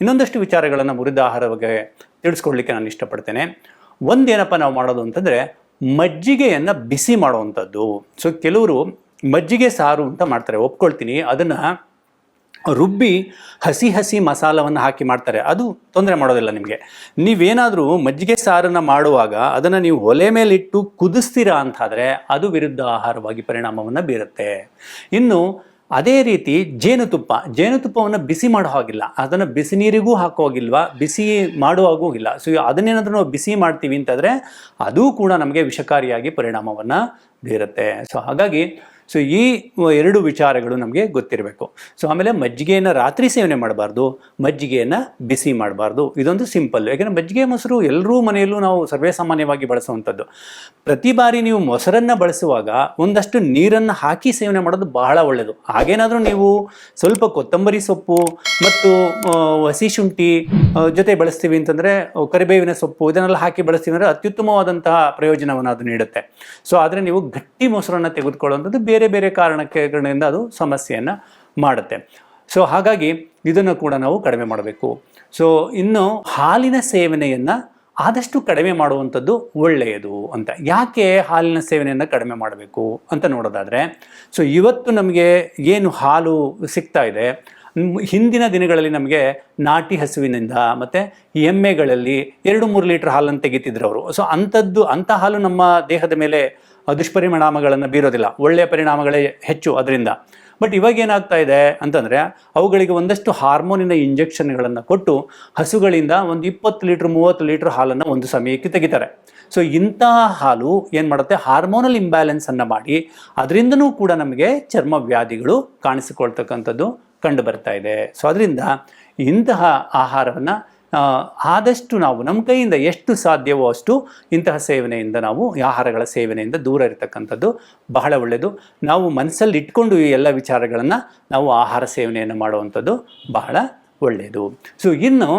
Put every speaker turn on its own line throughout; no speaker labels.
ಇನ್ನೊಂದಷ್ಟು ವಿಚಾರಗಳನ್ನು ಮುರಿದ ಆಹಾರ ಬಗ್ಗೆ ತಿಳಿಸ್ಕೊಡ್ಲಿಕ್ಕೆ ನಾನು ಇಷ್ಟಪಡ್ತೇನೆ. ಒಂದೇನಪ್ಪ ನಾವು ಮಾಡೋದು ಅಂತಂದರೆ ಮಜ್ಜಿಗೆಯನ್ನು ಬಿಸಿ ಮಾಡುವಂಥದ್ದು. ಸೊ ಕೆಲವರು ಮಜ್ಜಿಗೆ ಸಾರು ಅಂತ ಮಾಡ್ತಾರೆ, ಒಪ್ಕೊಳ್ತೀನಿ. ಅದನ್ನು ರುಬ್ಬಿ ಹಸಿ ಹಸಿ ಮಸಾಲವನ್ನು ಹಾಕಿ ಮಾಡ್ತಾರೆ. ಅದು ತೊಂದರೆ ಮಾಡೋದಿಲ್ಲ ನಿಮಗೆ. ನೀವೇನಾದರೂ ಮಜ್ಜಿಗೆ ಸಾರನ್ನು ಮಾಡುವಾಗ ಅದನ್ನು ನೀವು ಒಲೆ ಮೇಲಿಟ್ಟು ಕುದಿಸ್ತೀರಾ ಅಂತಾದರೆ ಅದು ವಿರುದ್ಧ ಆಹಾರವಾಗಿ ಪರಿಣಾಮವನ್ನು ಬೀರುತ್ತೆ. ಇನ್ನು ಅದೇ ರೀತಿ ಜೇನುತುಪ್ಪ, ಜೇನುತುಪ್ಪವನ್ನು ಬಿಸಿ ಮಾಡೋ ಹಾಗಿಲ್ಲ. ಅದನ್ನು ಬಿಸಿ ನೀರಿಗೂ ಹಾಕೋ ಬಿಸಿ ಮಾಡುವಾಗೂ ಇಲ್ಲ. ಸೊ ಅದನ್ನೇನಾದ್ರೂ ನಾವು ಬಿಸಿ ಮಾಡ್ತೀವಿ ಅಂತಂದರೆ, ಅದೂ ಕೂಡ ನಮಗೆ ವಿಷಕಾರಿಯಾಗಿ ಪರಿಣಾಮವನ್ನು ಬೀರುತ್ತೆ. ಸೊ ಹಾಗಾಗಿ ಸೊ ಈ ಎರಡು ವಿಚಾರಗಳು ನಮಗೆ ಗೊತ್ತಿರಬೇಕು. ಸೊ ಆಮೇಲೆ ಮಜ್ಜಿಗೆಯನ್ನು ರಾತ್ರಿ ಸೇವನೆ ಮಾಡಬಾರ್ದು, ಮಜ್ಜಿಗೆಯನ್ನು ಬಿಸಿ ಮಾಡಬಾರ್ದು. ಇದೊಂದು ಸಿಂಪಲ್. ಯಾಕೆಂದರೆ ಮಜ್ಜಿಗೆ, ಮೊಸರು ಎಲ್ಲರೂ ಮನೆಯಲ್ಲೂ ನಾವು ಸರ್ವೇ ಸಾಮಾನ್ಯವಾಗಿ ಬಳಸುವಂಥದ್ದು. ಪ್ರತಿ ಬಾರಿ ನೀವು ಮೊಸರನ್ನು ಬಳಸುವಾಗ ಒಂದಷ್ಟು ನೀರನ್ನು ಹಾಕಿ ಸೇವನೆ ಮಾಡೋದು ಬಹಳ ಒಳ್ಳೆಯದು ಹಾಗೇನಾದರೂ ನೀವು ಸ್ವಲ್ಪ ಕೊತ್ತಂಬರಿ ಸೊಪ್ಪು ಮತ್ತು ಹಸಿ ಶುಂಠಿ ಜೊತೆ ಬಳಸ್ತೀವಿ ಅಂತಂದರೆ ಕರಿಬೇವಿನ ಸೊಪ್ಪು ಇದನ್ನೆಲ್ಲ ಹಾಕಿ ಬಳಸ್ತೀವಿ ಅಂದರೆ ಅತ್ಯುತ್ತಮವಾದಂತಹ ಪ್ರಯೋಜನವನ್ನು ಅದು ನೀಡುತ್ತೆ. ಸೊ ಆದರೆ ನೀವು ಗಟ್ಟಿ ಮೊಸರನ್ನು ತೆಗೆದುಕೊಳ್ಳುವಂಥದ್ದು ಬೇರೆ ಬೇರೆ ಬೇರೆ ಕಾರಣಗಳಿಂದ ಅದು ಸಮಸ್ಯೆಯನ್ನು ಮಾಡುತ್ತೆ. ಸೊ ಹಾಗಾಗಿ ಇದನ್ನು ಕೂಡ ನಾವು ಕಡಿಮೆ ಮಾಡಬೇಕು. ಸೊ ಇನ್ನು ಹಾಲಿನ ಸೇವನೆಯನ್ನು ಆದಷ್ಟು ಕಡಿಮೆ ಮಾಡುವಂಥದ್ದು ಒಳ್ಳೆಯದು ಅಂತ. ಯಾಕೆ ಹಾಲಿನ ಸೇವನೆಯನ್ನು ಕಡಿಮೆ ಮಾಡಬೇಕು ಅಂತ ನೋಡೋದಾದರೆ ಸೊ ಇವತ್ತು ನಮಗೆ ಏನು ಹಾಲು ಸಿಗ್ತಾ ಇದೆ? ಹಿಂದಿನ ದಿನಗಳಲ್ಲಿ ನಮಗೆ ನಾಟಿ ಹಸುವಿನಿಂದ ಮತ್ತು ಎಮ್ಮೆಗಳಲ್ಲಿ ಎರಡು ಮೂರು ಲೀಟ್ರ್ ಹಾಲನ್ನು ತೆಗಿತಿದ್ರು ಅವರು. ಸೊ ಅಂಥದ್ದು, ಅಂಥ ಹಾಲು ನಮ್ಮ ದೇಹದ ಮೇಲೆ ದುಷ್ಪರಿಣಾಮಗಳನ್ನು ಬೀರೋದಿಲ್ಲ. ಒಳ್ಳೆಯ ಪರಿಣಾಮಗಳೇ ಹೆಚ್ಚು ಅದರಿಂದ. ಬಟ್ ಇವಾಗ ಏನಾಗ್ತಾ ಇದೆ ಅಂತಂದರೆ, ಅವುಗಳಿಗೆ ಒಂದಷ್ಟು ಹಾರ್ಮೋನಿನ ಇಂಜೆಕ್ಷನ್ಗಳನ್ನು ಕೊಟ್ಟು ಹಸುಗಳಿಂದ ಒಂದು ಇಪ್ಪತ್ತು ಲೀಟ್ರ್, ಮೂವತ್ತು ಲೀಟ್ರ್ ಹಾಲನ್ನು ಒಂದು ಸಮಯಕ್ಕೆ ತೆಗಿತಾರೆ. ಸೊ ಇಂತಹ ಹಾಲು ಏನು ಮಾಡುತ್ತೆ? ಹಾರ್ಮೋನಲ್ ಇಂಬ್ಯಾಲೆನ್ಸನ್ನು ಮಾಡಿ ಅದರಿಂದನೂ ಕೂಡ ನಮಗೆ ಚರ್ಮ ವ್ಯಾಧಿಗಳು ಕಾಣಿಸಿಕೊಳ್ತಕ್ಕಂಥದ್ದು ಕಂಡು ಬರ್ತಾ ಇದೆ. ಸೊ ಅದರಿಂದ ಇಂತಹ ಆಹಾರವನ್ನು ಆದಷ್ಟು ನಾವು ನಮ್ಮ ಕೈಯಿಂದ ಎಷ್ಟು ಸಾಧ್ಯವೋ ಅಷ್ಟು ಇಂತಹ ಸೇವನೆಯಿಂದ ನಾವು ಆಹಾರಗಳ ಸೇವನೆಯಿಂದ ದೂರ ಇರತಕ್ಕಂಥದ್ದು ಬಹಳ ಒಳ್ಳೆಯದು. ನಾವು ಮನಸ್ಸಲ್ಲಿ ಇಟ್ಕೊಂಡು ಈ ಎಲ್ಲ ವಿಚಾರಗಳನ್ನು ನಾವು ಆಹಾರ ಸೇವನೆಯನ್ನು ಮಾಡುವಂಥದ್ದು ಬಹಳ ಒಳ್ಳೆಯದು. ಸೊ ಇನ್ನು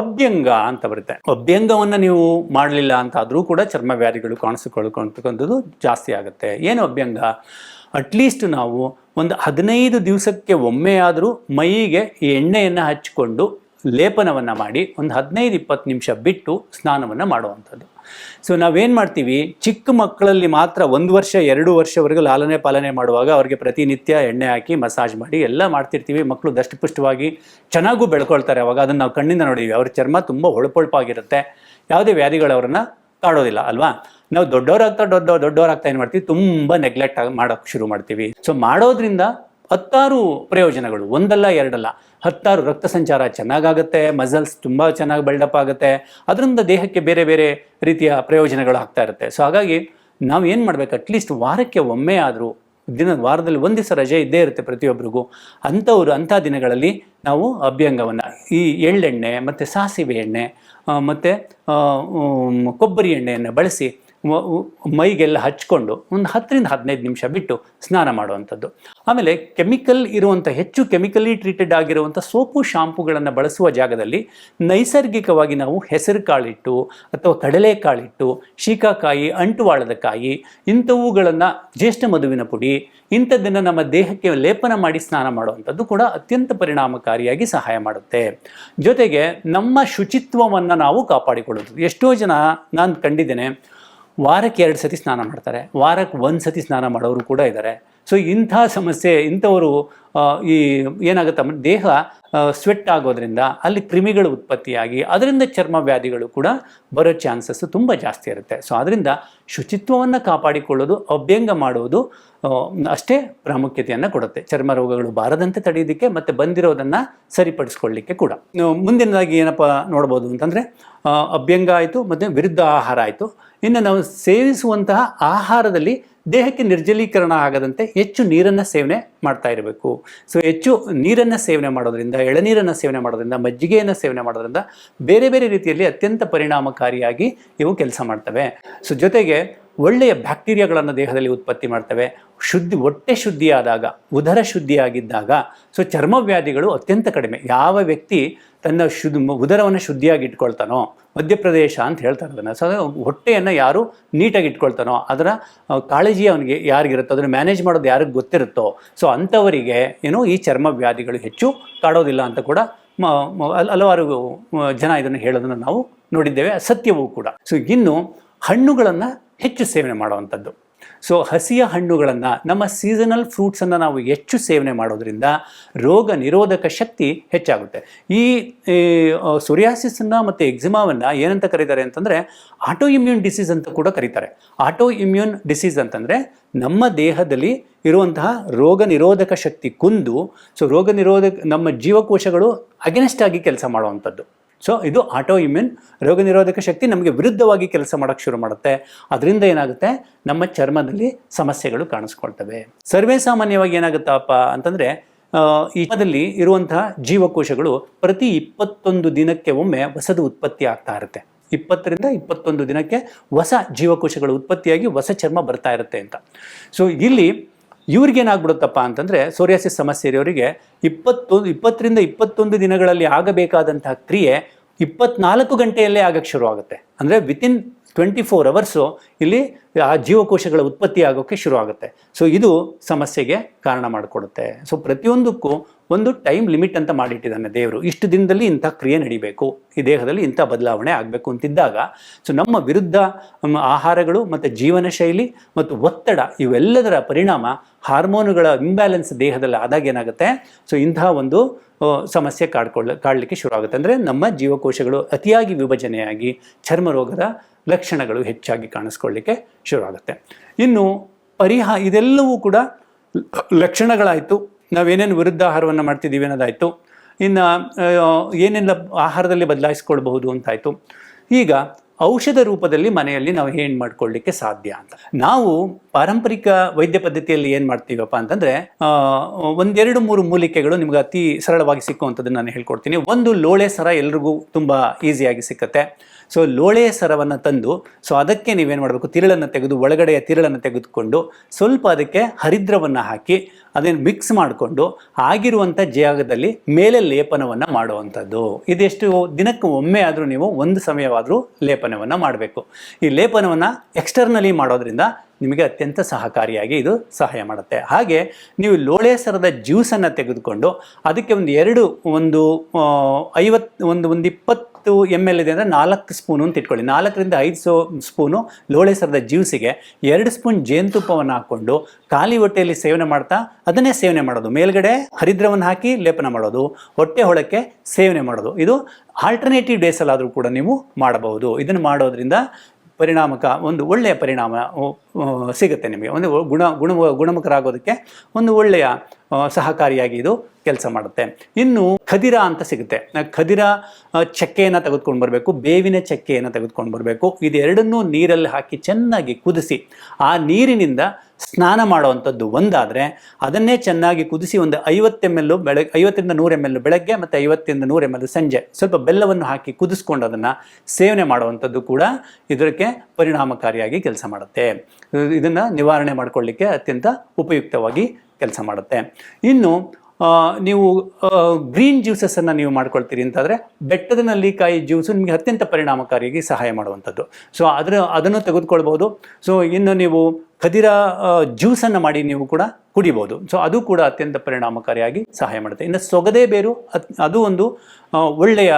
ಅಭ್ಯಂಗ ಅಂತ ಬರುತ್ತೆ. ಅಭ್ಯಂಗವನ್ನು ನೀವು ಮಾಡಲಿಲ್ಲ ಅಂತಾದರೂ ಕೂಡ ಚರ್ಮ ವ್ಯಾಧಿಗಳು ಕಾಣಿಸಿಕೊಳ್ಕೊಳ್ತಕ್ಕಂಥದ್ದು ಜಾಸ್ತಿ ಆಗುತ್ತೆ. ಏನು ಅಭ್ಯಂಗ ಅಟ್ಲೀಸ್ಟ್ ನಾವು ಒಂದು ಹದಿನೈದು ದಿವಸಕ್ಕೆ ಒಮ್ಮೆಯಾದರೂ ಮೈಗೆ ಎಣ್ಣೆಯನ್ನು ಹಚ್ಕೊಂಡು ಲೇಪನವನ್ನು ಮಾಡಿ ಒಂದು ಹದಿನೈದು ಇಪ್ಪತ್ತು ನಿಮಿಷ ಬಿಟ್ಟು ಸ್ನಾನವನ್ನು ಮಾಡುವಂಥದ್ದು. ಸೊ ನಾವೇನು ಮಾಡ್ತೀವಿ? ಚಿಕ್ಕ ಮಕ್ಕಳಲ್ಲಿ ಮಾತ್ರ ಒಂದು ವರ್ಷ, ಎರಡು ವರ್ಷವರೆಗೂ ಲಾಲನೆ ಪಾಲನೆ ಮಾಡುವಾಗ ಅವರಿಗೆ ಪ್ರತಿನಿತ್ಯ ಎಣ್ಣೆ ಹಾಕಿ ಮಸಾಜ್ ಮಾಡಿ ಎಲ್ಲ ಮಾಡ್ತಿರ್ತೀವಿ. ಮಕ್ಕಳು ದಷ್ಟಪುಷ್ಟವಾಗಿ ಚೆನ್ನಾಗೂ ಬೆಳ್ಕೊಳ್ತಾರೆ. ಅವಾಗ ಅದನ್ನು ನಾವು ಕಣ್ಣಿಂದ ನೋಡಿದೀವಿ. ಅವ್ರ ಚರ್ಮ ತುಂಬ ಹೊಳಪೊಳಪಾಗಿರುತ್ತೆ. ಯಾವುದೇ ವ್ಯಾಧಿಗಳು ಅವ್ರನ್ನ ಕಾಡೋದಿಲ್ಲ, ಅಲ್ವಾ? ನಾವು ದೊಡ್ಡವರಾಗ್ತಾ ದೊಡ್ಡ ದೊಡ್ಡವರಾಗ್ತಾ ಏನು ಮಾಡ್ತೀವಿ? ತುಂಬ ನೆಗ್ಲೆಕ್ಟ್ ಆಗಿ ಮಾಡೋಕ್ಕೆ ಶುರು ಮಾಡ್ತೀವಿ. ಸೊ ಮಾಡೋದ್ರಿಂದ ಹತ್ತಾರು ಪ್ರಯೋಜನಗಳು, ಒಂದಲ್ಲ, ಎರಡಲ್ಲ. ಹತ್ತಾರು ರಕ್ತ ಸಂಚಾರ ಚೆನ್ನಾಗಾಗುತ್ತೆ, ಮಸಲ್ಸ್ ತುಂಬ ಚೆನ್ನಾಗಿ ಬೆಲ್ಡಪ್ ಆಗುತ್ತೆ. ಅದರಿಂದ ದೇಹಕ್ಕೆ ಬೇರೆ ಬೇರೆ ರೀತಿಯ ಪ್ರಯೋಜನಗಳು ಆಗ್ತಾ ಇರುತ್ತೆ. ಸೊ ಹಾಗಾಗಿ ನಾವು ಏನು ಮಾಡಬೇಕು? ಅಟ್ಲೀಸ್ಟ್ ವಾರಕ್ಕೆ ಒಮ್ಮೆ ಆದರೂ, ದಿನ, ವಾರದಲ್ಲಿ ಒಂದು ದಿವಸ ರಜೆ ಇದ್ದೇ ಇರುತ್ತೆ ಪ್ರತಿಯೊಬ್ಬರಿಗೂ ಅಂಥವ್ರು, ಅಂಥ ದಿನಗಳಲ್ಲಿ ನಾವು ಅಭ್ಯಂಗವನ್ನು, ಈ ಎಳ್ಳೆಣ್ಣೆ, ಮತ್ತು ಸಾಸಿವೆ ಎಣ್ಣೆ ಮತ್ತು ಕೊಬ್ಬರಿ ಎಣ್ಣೆಯನ್ನು ಬಳಸಿ ಮೈಗೆಲ್ಲ ಹಚ್ಕೊಂಡು ಒಂದು ಹತ್ತರಿಂದ ಹದಿನೈದು ನಿಮಿಷ ಬಿಟ್ಟು ಸ್ನಾನ ಮಾಡುವಂಥದ್ದು. ಆಮೇಲೆ ಕೆಮಿಕಲ್ ಇರುವಂಥ, ಹೆಚ್ಚು ಕೆಮಿಕಲಿ ಟ್ರೀಟೆಡ್ ಆಗಿರುವಂಥ ಸೋಪು, ಶಾಂಪುಗಳನ್ನು ಬಳಸುವ ಜಾಗದಲ್ಲಿ ನೈಸರ್ಗಿಕವಾಗಿ ನಾವು ಹೆಸರು ಕಾಳಿಟ್ಟು ಅಥವಾ ಕಡಲೆಕಾಳಿಟ್ಟು ಶೀಕಾಕಾಯಿ, ಅಂಟುವಾಳದ ಕಾಯಿ, ಇಂಥವುಗಳನ್ನು ಜ್ಯೇಷ್ಠ ಮಧುವಿನ ಪುಡಿ, ಇಂಥದ್ದನ್ನು ನಮ್ಮ ದೇಹಕ್ಕೆ ಲೇಪನ ಮಾಡಿ ಸ್ನಾನ ಮಾಡುವಂಥದ್ದು ಕೂಡ ಅತ್ಯಂತ ಪರಿಣಾಮಕಾರಿಯಾಗಿ ಸಹಾಯ ಮಾಡುತ್ತೆ. ಜೊತೆಗೆ ನಮ್ಮ ಶುಚಿತ್ವವನ್ನು ನಾವು ಕಾಪಾಡಿಕೊಳ್ಳುತ್ತೆ ಎಷ್ಟೋ ಜನ ನಾನು ಕಂಡಿದ್ದೇನೆ ವಾರಕ್ಕೆ ಎರಡು ಸತಿ ಸ್ನಾನ ಮಾಡ್ತಾರೆ. ವಾರಕ್ಕೆ ಒಂದು ಸತಿ ಸ್ನಾನ ಮಾಡೋರು ಕೂಡ ಇದ್ದಾರೆ ಸೊ ಇಂಥ ಸಮಸ್ಯೆ, ಇಂಥವರು ಈ ಏನಾಗುತ್ತೆ, ದೇಹ ಸ್ವೆಟ್ ಆಗೋದ್ರಿಂದ ಅಲ್ಲಿ ಕ್ರಿಮಿಗಳು ಉತ್ಪತ್ತಿಯಾಗಿ ಅದರಿಂದ ಚರ್ಮ ವ್ಯಾಧಿಗಳು ಕೂಡ ಬರೋ ಚಾನ್ಸಸ್ಸು ತುಂಬ ಜಾಸ್ತಿ ಇರುತ್ತೆ. ಸೊ ಅದರಿಂದ ಶುಚಿತ್ವವನ್ನು ಕಾಪಾಡಿಕೊಳ್ಳೋದು ಅಭ್ಯಂಗ ಮಾಡುವುದು ಅಷ್ಟೇ ಪ್ರಾಮುಖ್ಯತೆಯನ್ನು ಕೊಡುತ್ತೆ. ಚರ್ಮ ರೋಗಗಳು ಬಾರದಂತೆ ತಡೆಯೋದಕ್ಕೆ ಮತ್ತು ಬಂದಿರೋದನ್ನು ಸರಿಪಡಿಸ್ಕೊಳ್ಳಿಕ್ಕೆ ಕೂಡ. ಮುಂದಿನದಾಗಿ ಏನಪ್ಪ ನೋಡ್ಬೋದು ಅಂತಂದರೆ ಅಭ್ಯಂಗ ಆಯಿತು, ಮತ್ತು ವಿರುದ್ಧ ಆಹಾರ ಆಯಿತು. ಇನ್ನು ನಾವು ಸೇವಿಸುವಂತಹ ಆಹಾರದಲ್ಲಿ ದೇಹಕ್ಕೆ ನಿರ್ಜಲೀಕರಣ ಆಗದಂತೆ ಹೆಚ್ಚು ನೀರನ್ನು ಸೇವನೆ ಮಾಡ್ತಾ ಇರಬೇಕು. ಸೊ ಹೆಚ್ಚು ನೀರನ್ನು ಸೇವನೆ ಮಾಡೋದ್ರಿಂದ, ಎಳನೀರನ್ನು ಸೇವನೆ ಮಾಡೋದ್ರಿಂದ, ಮಜ್ಜಿಗೆಯನ್ನು ಸೇವನೆ ಮಾಡೋದ್ರಿಂದ ಬೇರೆ ಬೇರೆ ರೀತಿಯಲ್ಲಿ ಅತ್ಯಂತ ಪರಿಣಾಮಕಾರಿಯಾಗಿ ಇವು ಕೆಲಸ ಮಾಡ್ತವೆ. ಸೊ ಜೊತೆಗೆ ಒಳ್ಳೆಯ ಬ್ಯಾಕ್ಟೀರಿಯಾಗಳನ್ನು ದೇಹದಲ್ಲಿ ಉತ್ಪತ್ತಿ ಮಾಡ್ತವೆ. ಶುದ್ಧಿ, ಹೊಟ್ಟೆ ಶುದ್ಧಿಯಾದಾಗ, ಉದರ ಶುದ್ಧಿಯಾಗಿದ್ದಾಗ ಸೊ ಚರ್ಮವ್ಯಾಧಿಗಳು ಅತ್ಯಂತ ಕಡಿಮೆ. ಯಾವ ವ್ಯಕ್ತಿ ತನ್ನ ಶುದ್ಧ, ಉದರವನ್ನು ಶುದ್ಧಿಯಾಗಿ ಇಟ್ಕೊಳ್ತಾನೋ, ಮಧ್ಯಪ್ರದೇಶ ಅಂತ ಹೇಳ್ತಾರೆ ಅದನ್ನು. ಸೊ ಹೊಟ್ಟೆಯನ್ನು ಯಾರು ನೀಟಾಗಿ ಇಟ್ಕೊಳ್ತಾನೋ, ಅದರ ಕಾಳಜಿ ಅವನಿಗೆ ಯಾರಿಗಿರುತ್ತೋ, ಅದನ್ನು ಮ್ಯಾನೇಜ್ ಮಾಡೋದು ಯಾರಿಗೆ ಗೊತ್ತಿರುತ್ತೋ ಸೊ ಅಂಥವರಿಗೆ ಏನೋ ಈ ಚರ್ಮವ್ಯಾಧಿಗಳು ಹೆಚ್ಚು ಕಾಡೋದಿಲ್ಲ ಅಂತ ಕೂಡ ಹಲವಾರು ಜನ ಇದನ್ನು ಹೇಳೋದನ್ನು ನಾವು ನೋಡಿದ್ದೇವೆ. ಸತ್ಯವೂ ಕೂಡ. ಸೊ ಇನ್ನು ಹಣ್ಣುಗಳನ್ನು ಹೆಚ್ಚು ಸೇವನೆ ಮಾಡುವಂಥದ್ದು. ಸೊ ಹಸಿಯ ಹಣ್ಣುಗಳನ್ನು, ನಮ್ಮ ಸೀಸನಲ್ ಫ್ರೂಟ್ಸನ್ನು ನಾವು ಹೆಚ್ಚು ಸೇವನೆ ಮಾಡೋದ್ರಿಂದ ರೋಗ ನಿರೋಧಕ ಶಕ್ತಿ ಹೆಚ್ಚಾಗುತ್ತೆ. ಈ ಸೊರಿಯಾಸಿಸನ್ನು ಮತ್ತು ಎಕ್ಸಿಮಾವನ್ನು ಏನಂತ ಕರೀತಾರೆ ಅಂತಂದರೆ ಆಟೋ ಇಮ್ಯೂನ್ ಡಿಸೀಸ್ ಅಂತ ಕೂಡ ಕರೀತಾರೆ. ಆಟೋ ಇಮ್ಯೂನ್ ಡಿಸೀಸ್ ಅಂತಂದರೆ ನಮ್ಮ ದೇಹದಲ್ಲಿ ಇರುವಂತಹ ರೋಗ ನಿರೋಧಕ ಶಕ್ತಿ ಕುಂದು ಸೊ ರೋಗ ನಿರೋಧಕ, ನಮ್ಮ ಜೀವಕೋಶಗಳು ಅಗೆನೆಸ್ಟ್ ಆಗಿ ಕೆಲಸ ಮಾಡುವಂಥದ್ದು. ಸೊ ಇದು ಆಟೋ ಇಮ್ಯೂನ್ ರೋಗ ನಿರೋಧಕ ಶಕ್ತಿ ನಮಗೆ ವಿರುದ್ಧವಾಗಿ ಕೆಲಸ ಮಾಡೋಕ್ಕೆ ಶುರು ಮಾಡುತ್ತೆ. ಅದರಿಂದ ಏನಾಗುತ್ತೆ? ನಮ್ಮ ಚರ್ಮದಲ್ಲಿ ಸಮಸ್ಯೆಗಳು ಕಾಣಿಸ್ಕೊಳ್ತವೆ. ಸರ್ವೇ ಸಾಮಾನ್ಯವಾಗಿ ಏನಾಗುತ್ತಪ್ಪ ಅಂತಂದರೆ ಈ ಚರ್ಮದಲ್ಲಿ ಇರುವಂತಹ ಜೀವಕೋಶಗಳು ಪ್ರತಿ ಇಪ್ಪತ್ತೊಂದು ದಿನಕ್ಕೆ ಒಮ್ಮೆ ಹೊಸದು ಉತ್ಪತ್ತಿ ಆಗ್ತಾ ಇರುತ್ತೆ. ಇಪ್ಪತ್ತರಿಂದ ಇಪ್ಪತ್ತೊಂದು ದಿನಕ್ಕೆ ಹೊಸ ಜೀವಕೋಶಗಳು ಉತ್ಪತ್ತಿಯಾಗಿ ಹೊಸ ಚರ್ಮ ಬರ್ತಾ ಇರುತ್ತೆ ಅಂತ. ಸೊ ಇಲ್ಲಿ ಇವ್ರಿಗೇನಾಗ್ಬಿಡುತ್ತಪ್ಪ ಅಂತಂದರೆ ಸೋರಿಯಾಸಿಸ್ ಸಮಸ್ಯೆ ಇರೋರಿಗೆ ಇಪ್ಪತ್ತೊಂದು ಇಪ್ಪತ್ತರಿಂದ ಇಪ್ಪತ್ತೊಂದು ದಿನಗಳಲ್ಲಿ ಆಗಬೇಕಾದಂತಹ ಕ್ರಿಯೆ ಇಪ್ಪತ್ನಾಲ್ಕು ಗಂಟೆಯಲ್ಲೇ ಆಗಕ್ಕೆ ಶುರುವಾಗುತ್ತೆ. ಅಂದರೆ ವಿತಿನ್ ಟ್ವೆಂಟಿ ಫೋರ್ ಅವರ್ಸು ಇಲ್ಲಿ ಆ ಜೀವಕೋಶಗಳ ಉತ್ಪತ್ತಿ ಆಗೋಕ್ಕೆ ಶುರು ಆಗುತ್ತೆ ಸೊ ಇದು ಸಮಸ್ಯೆಗೆ ಕಾರಣ ಮಾಡಿಕೊಡುತ್ತೆ. ಸೊ ಪ್ರತಿಯೊಂದಕ್ಕೂ ಒಂದು ಟೈಮ್ ಲಿಮಿಟ್ ಅಂತ ಮಾಡಿಟ್ಟಿದ್ದಾನೆ ದೇವರು. ಇಷ್ಟು ದಿನದಲ್ಲಿ ಇಂಥ ಕ್ರಿಯೆ ನಡಿಬೇಕು. ಈ ದೇಹದಲ್ಲಿ ಇಂಥ ಬದಲಾವಣೆ ಆಗಬೇಕು ಅಂತಿದ್ದಾಗ ಸೊ ನಮ್ಮ ವಿರುದ್ಧ ಆಹಾರಗಳು ಮತ್ತು ಜೀವನ ಶೈಲಿ ಮತ್ತು ಒತ್ತಡ ಇವೆಲ್ಲದರ ಪರಿಣಾಮ ಹಾರ್ಮೋನುಗಳ ಇಂಬ್ಯಾಲೆನ್ಸ್ ದೇಹದಲ್ಲಿ ಆದಾಗ ಏನಾಗುತ್ತೆ? ಸೊ ಇಂತಹ ಒಂದು ಸಮಸ್ಯೆ ಕಾಡ್ಕೊಳ್ಳ ಕಾಡಲಿಕ್ಕೆ ಶುರು ಆಗುತ್ತೆ ಅಂದರೆ ನಮ್ಮ ಜೀವಕೋಶಗಳು ಅತಿಯಾಗಿ ವಿಭಜನೆಯಾಗಿ ಚರ್ಮ ರೋಗದ ಲಕ್ಷಣಗಳು ಹೆಚ್ಚಾಗಿ ಕಾಣಿಸ್ಕೊಳ್ಳಿಕ್ಕೆ ಶುರು ಆಗುತ್ತೆ ಇನ್ನು ಪರಿಹಾ ಇದೆಲ್ಲವೂ ಕೂಡ ಲಕ್ಷಣಗಳಾಯಿತು. ನಾವೇನೇನು ವಿರುದ್ಧ ಆಹಾರವನ್ನು ಮಾಡ್ತಿದ್ದೀವಿ ಅನ್ನೋದಾಯಿತು. ಇನ್ನು ಏನೆಲ್ಲ ಆಹಾರದಲ್ಲಿ ಬದಲಾಯಿಸ್ಕೊಳ್ಬಹುದು ಅಂತಾಯಿತು. ಈಗ ಔಷಧ ರೂಪದಲ್ಲಿ ಮನೆಯಲ್ಲಿ ನಾವು ಏನು ಮಾಡ್ಕೊಳ್ಳಿಕ್ಕೆ ಸಾಧ್ಯ ಅಂತ. ನಾವು ಪಾರಂಪರಿಕ ವೈದ್ಯ ಪದ್ಧತಿಯಲ್ಲಿ ಏನು ಮಾಡ್ತೀವಪ್ಪ ಅಂತಂದರೆ ಒಂದೆರಡು ಮೂರು ಮೂಲಿಕೆಗಳು ನಿಮ್ಗೆ ಅತಿ ಸರಳವಾಗಿ ಸಿಕ್ಕುವಂಥದ್ದನ್ನು ನಾನು ಹೇಳ್ಕೊಡ್ತೀನಿ. ಒಂದು ಲೋಳೆ ಸರ ಎಲ್ರಿಗೂ ತುಂಬ ಈಸಿಯಾಗಿ ಸಿಕ್ಕತ್ತೆ. ಸೊ ಲೋಳೆಯ ಸರವನ್ನು ತಂದು ಸೊ ಅದಕ್ಕೆ ನೀವೇನು ಮಾಡಬೇಕು? ತಿರುಳನ್ನು ತೆಗೆದು, ಒಳಗಡೆಯ ತಿರುಳನ್ನು ತೆಗೆದುಕೊಂಡು ಸ್ವಲ್ಪ ಅದಕ್ಕೆ ಹರಿದ್ರವನ್ನು ಹಾಕಿ ಅದನ್ನು ಮಿಕ್ಸ್ ಮಾಡಿಕೊಂಡು ಆಗಿರುವಂಥ ಜಾಗದಲ್ಲಿ ಮೇಲೆ ಲೇಪನವನ್ನು ಮಾಡುವಂಥದ್ದು. ಇದೆಷ್ಟು ದಿನಕ್ಕೆ ಒಮ್ಮೆ ಆದರೂ ನೀವು ಒಂದು ಸಮಯವಾದರೂ ಲೇಪನವನ್ನು ಮಾಡಬೇಕು. ಈ ಲೇಪನವನ್ನು ಎಕ್ಸ್ಟರ್ನಲಿ ಮಾಡೋದ್ರಿಂದ ನಿಮಗೆ ಅತ್ಯಂತ ಸಹಕಾರಿಯಾಗಿ ಇದು ಸಹಾಯ ಮಾಡುತ್ತೆ. ಹಾಗೆ ನೀವು ಲೋಳೆ ಸರದ ಜ್ಯೂಸನ್ನು ತೆಗೆದುಕೊಂಡು ಅದಕ್ಕೆ ಒಂದು ಎರಡು, ಒಂದು ಐವತ್ತು ಒಂದು ಒಂದು ಇಪ್ಪತ್ತು ಎಂ ಎಲ್ ಇದೆ ಅಂದರೆ ನಾಲ್ಕು ಸ್ಪೂನು ಅಂತ ಇಟ್ಕೊಳ್ಳಿ. ನಾಲ್ಕರಿಂದ ಐದು ಸೋ ಸ್ಪೂನು ಲೋಳೆ ಸರದ ಜ್ಯೂಸಿಗೆ ಎರಡು ಸ್ಪೂನ್ ಜೇನುತುಪ್ಪವನ್ನು ಹಾಕ್ಕೊಂಡು ಖಾಲಿ ಹೊಟ್ಟೆಯಲ್ಲಿ ಸೇವನೆ ಮಾಡ್ತಾ ಅದನ್ನೇ ಸೇವನೆ ಮಾಡೋದು. ಮೇಲ್ಗಡೆ ಹರಿದ್ರವನ್ನು ಹಾಕಿ ಲೇಪನ ಮಾಡೋದು. ಹೊಟ್ಟೆ ಹೊಳಕ್ಕೆ ಸೇವನೆ ಮಾಡೋದು. ಇದು ಆಲ್ಟರ್ನೇಟಿವ್ ಡೇಸಲ್ಲಾದರೂ ಕೂಡ ನೀವು ಮಾಡಬಹುದು. ಇದನ್ನು ಮಾಡೋದ್ರಿಂದ ಪರಿಣಾಮಕ ಒಂದು ಒಳ್ಳೆಯ ಪರಿಣಾಮ ಸಿಗುತ್ತೆ ನಿಮಗೆ. ಒಂದು ಗುಣ ಗುಣ ಗುಣಮುಖರಾಗೋದಕ್ಕೆ ಒಂದು ಒಳ್ಳೆಯ ಸಹಕಾರಿಯಾಗಿ ಇದು ಕೆಲಸ ಮಾಡುತ್ತೆ. ಇನ್ನು ಖದಿರ ಅಂತ ಸಿಗುತ್ತೆ. ಖದಿರ ಚಕ್ಕೆಯನ್ನು ತೆಗೆದುಕೊಂಡು ಬರಬೇಕು, ಬೇವಿನ ಚಕ್ಕೆಯನ್ನು ತೆಗೆದುಕೊಂಡು ಬರಬೇಕು. ಇದೆರಡನ್ನೂ ನೀರಲ್ಲಿ ಹಾಕಿ ಚೆನ್ನಾಗಿ ಕುದಿಸಿ, ಆ ನೀರಿನಿಂದ ಸ್ನಾನ ಮಾಡುವಂಥದ್ದು ಒಂದಾದರೆ ಅದನ್ನೇ ಚೆನ್ನಾಗಿ ಕುದಿಸಿ ಒಂದು ಐವತ್ತು ಎಂ ಎಲ್ಲು ಬೆಳಗ್ಗೆ ಐವತ್ತರಿಂದ ನೂರು ಎಂ ಎಲ್ ಬೆಳಗ್ಗೆ ಮತ್ತು ಐವತ್ತರಿಂದ ನೂರು ಎಂ ಎಲ್ ಸಂಜೆ. ಸ್ವಲ್ಪ ಬೆಲ್ಲವನ್ನು ಹಾಕಿ ಕುದಿಸ್ಕೊಂಡು ಅದನ್ನು ಸೇವನೆ ಮಾಡುವಂಥದ್ದು ಕೂಡ ಇದಕ್ಕೆ ಪರಿಣಾಮಕಾರಿಯಾಗಿ ಕೆಲಸ ಮಾಡುತ್ತೆ. ಇದನ್ನು ನಿವಾರಣೆ ಮಾಡಿಕೊಳ್ಳಿಕ್ಕೆ ಅತ್ಯಂತ ಉಪಯುಕ್ತವಾಗಿ ಕೆಲಸ ಮಾಡುತ್ತೆ. ಇನ್ನು ನೀವು ಗ್ರೀನ್ ಜ್ಯೂಸಸನ್ನು ನೀವು ಮಾಡ್ಕೊಳ್ತೀರಿ ಅಂತಂದರೆ, ಬೆಟ್ಟದ ನಲ್ಲಿಕಾಯಿ ಜ್ಯೂಸು ನಿಮಗೆ ಅತ್ಯಂತ ಪರಿಣಾಮಕಾರಿಯಾಗಿ ಸಹಾಯ ಮಾಡುವಂಥದ್ದು. ಸೊ ಅದರ, ಅದನ್ನು ತೆಗೆದುಕೊಳ್ಬೋದು. ಸೊ ಇನ್ನು ನೀವು ಕದಿರ ಜ್ಯೂಸನ್ನು ಮಾಡಿ ನೀವು ಕೂಡ ಕುಡಿಬೋದು. ಸೊ ಅದು ಕೂಡ ಅತ್ಯಂತ ಪರಿಣಾಮಕಾರಿಯಾಗಿ ಸಹಾಯ ಮಾಡುತ್ತೆ. ಇನ್ನು ಸೊಗದೆ ಬೇರು, ಅದು ಒಂದು ಒಳ್ಳೆಯ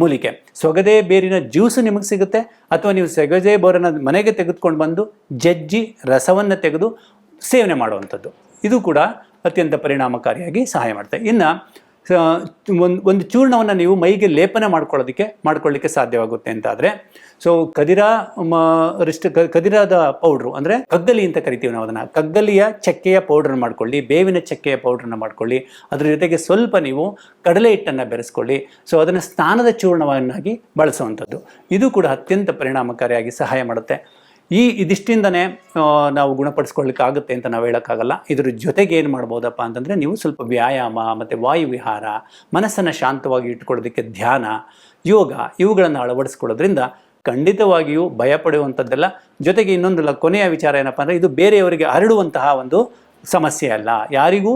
ಮೂಲಿಕೆ. ಸೊಗದೆ ಬೇರಿನ ಜ್ಯೂಸು ನಿಮಗೆ ಸಿಗುತ್ತೆ. ಅಥವಾ ನೀವು ಸೊಗದೆ ಬೋರನ್ನು ಮನೆಗೆ ತೆಗೆದುಕೊಂಡು ಬಂದು ಜಜ್ಜಿ ರಸವನ್ನು ತೆಗೆದು ಸೇವನೆ ಮಾಡುವಂಥದ್ದು. ಇದು ಕೂಡ ಅತ್ಯಂತ ಪರಿಣಾಮಕಾರಿಯಾಗಿ ಸಹಾಯ ಮಾಡುತ್ತೆ. ಇನ್ನು ಒಂದು ಒಂದು ಚೂರ್ಣವನ್ನು ನೀವು ಮೈಗೆ ಲೇಪನ ಮಾಡ್ಕೊಳ್ಳೋದಕ್ಕೆ, ಮಾಡ್ಕೊಳ್ಳಿಕ್ಕೆ ಸಾಧ್ಯವಾಗುತ್ತೆ ಅಂತಾದರೆ, ಸೊ ಕದಿರ ರಿಸ್ಟ್ ಕದಿರಾದ ಪೌಡ್ರು ಅಂದರೆ ಕಗ್ಗಲಿ ಅಂತ ಕರಿತೀವಿ ನಾವು ಅದನ್ನು. ಕಗ್ಗಲಿಯ ಚಕ್ಕೆಯ ಪೌಡ್ರನ್ನ ಮಾಡ್ಕೊಳ್ಳಿ, ಬೇವಿನ ಚಕ್ಕೆಯ ಪೌಡ್ರನ್ನ ಮಾಡ್ಕೊಳ್ಳಿ, ಅದರ ಜೊತೆಗೆ ಸ್ವಲ್ಪ ನೀವು ಕಡಲೆ ಹಿಟ್ಟನ್ನು ಬೆರೆಸ್ಕೊಳ್ಳಿ, ಸೊ ಅದನ್ನು ಸ್ನಾನದ ಚೂರ್ಣವನ್ನಾಗಿ ಬಳಸುವಂಥದ್ದು. ಇದು ಕೂಡ ಅತ್ಯಂತ ಪರಿಣಾಮಕಾರಿಯಾಗಿ ಸಹಾಯ ಮಾಡುತ್ತೆ. ಈ ಇದಿಷ್ಟಿಂದನೇ ನಾವು ಗುಣಪಡಿಸ್ಕೊಳ್ಳಿಕ್ಕೆ ಆಗುತ್ತೆ ಅಂತ ನಾವು ಹೇಳೋಕ್ಕಾಗಲ್ಲ. ಇದ್ರ ಜೊತೆಗೆ ಏನು ಮಾಡ್ಬೋದಪ್ಪ ಅಂತಂದರೆ, ನೀವು ಸ್ವಲ್ಪ ವ್ಯಾಯಾಮ ಮತ್ತು ವಾಯುವಿಹಾರ ಮನಸ್ಸನ್ನು ಶಾಂತವಾಗಿ ಇಟ್ಕೊಳ್ಳೋದಕ್ಕೆ ಧ್ಯಾನ, ಯೋಗ ಇವುಗಳನ್ನು ಅಳವಡಿಸ್ಕೊಳ್ಳೋದ್ರಿಂದ ಖಂಡಿತವಾಗಿಯೂ ಭಯ ಪಡೆಯುವಂಥದ್ದಲ್ಲ ಜೊತೆಗೆ ಇನ್ನೊಂದಲ್ಲ ಕೊನೆಯ ವಿಚಾರ ಏನಪ್ಪ ಅಂದರೆ, ಇದು ಬೇರೆಯವರಿಗೆ ಹರಡುವಂತಹ ಒಂದು ಸಮಸ್ಯೆ ಅಲ್ಲ. ಯಾರಿಗೂ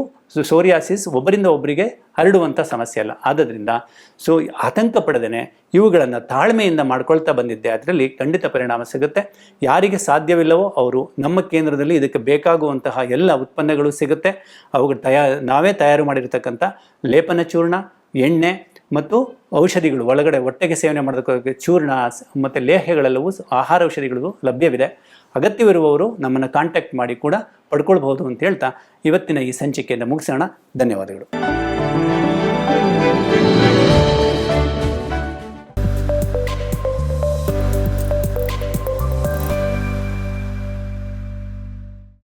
ಸೋರಿಯಾಸಿಸ್ ಒಬ್ಬರಿಂದ ಒಬ್ಬರಿಗೆ ಹರಡುವಂಥ ಸಮಸ್ಯೆ ಅಲ್ಲ. ಆದ್ದರಿಂದ ಸೊ, ಆತಂಕ ಪಡೆದೇ ಇವುಗಳನ್ನು ತಾಳ್ಮೆಯಿಂದ ಮಾಡ್ಕೊಳ್ತಾ ಬಂದಿದ್ದೆ. ಅದರಲ್ಲಿ ಖಂಡಿತ ಪರಿಣಾಮ ಸಿಗುತ್ತೆ. ಯಾರಿಗೆ ಸಾಧ್ಯವಿಲ್ಲವೋ ಅವರು ನಮ್ಮ ಕೇಂದ್ರದಲ್ಲಿ ಇದಕ್ಕೆ ಬೇಕಾಗುವಂತಹ ಎಲ್ಲ ಉತ್ಪನ್ನಗಳು ಸಿಗುತ್ತೆ. ಅವುಗಳು ತಯಾ, ನಾವೇ ತಯಾರು ಮಾಡಿರ್ತಕ್ಕಂಥ ಲೇಪನ ಚೂರ್ಣ, ಎಣ್ಣೆ ಮತ್ತು ಔಷಧಿಗಳು, ಒಳಗಡೆ ಹೊಟ್ಟೆಗೆ ಸೇವನೆ ಮಾಡೋದಕ್ಕೆ ಚೂರ್ಣ ಮತ್ತು ಲೇಹ್ಯಗಳೆಲ್ಲವೂ ಆಹಾರ ಔಷಧಿಗಳು ಲಭ್ಯವಿದೆ. ಅಗತ್ಯವಿರುವವರು ನಮ್ಮನ್ನು ಕಾಂಟ್ಯಾಕ್ಟ್ ಮಾಡಿ ಕೂಡ ಪಡ್ಕೊಳ್ಬಹುದು ಅಂತ ಹೇಳ್ತಾ ಇವತ್ತಿನ ಈ ಸಂಚಿಕೆಯನ್ನು ಮುಗಿಸೋಣ. ಧನ್ಯವಾದಗಳು.